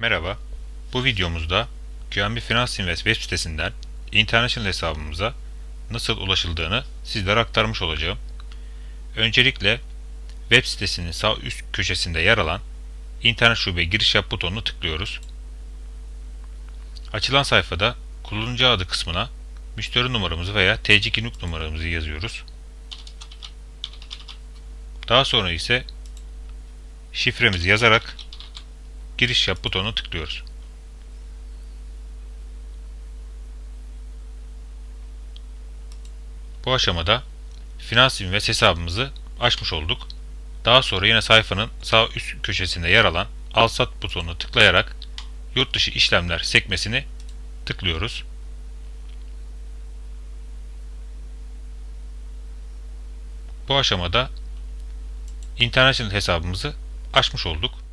Merhaba. Bu videomuzda QNB Finans Invest web sitesinden International hesabımıza nasıl ulaşıldığını sizlere aktarmış olacağım. Öncelikle web sitesinin sağ üst köşesinde yer alan İnternet şube giriş yap butonunu tıklıyoruz. Açılan sayfada kullanıcı adı kısmına müşteri numaramızı veya TC kimlik numaramızı yazıyoruz. Daha sonra ise şifremizi yazarak giriş yap butonuna tıklıyoruz. Bu aşamada Finans Invest hesabımızı açmış olduk. Daha sonra yine sayfanın sağ üst köşesinde yer alan Al Sat butonuna tıklayarak Yurt dışı işlemler sekmesini tıklıyoruz. Bu aşamada International hesabımızı açmış olduk.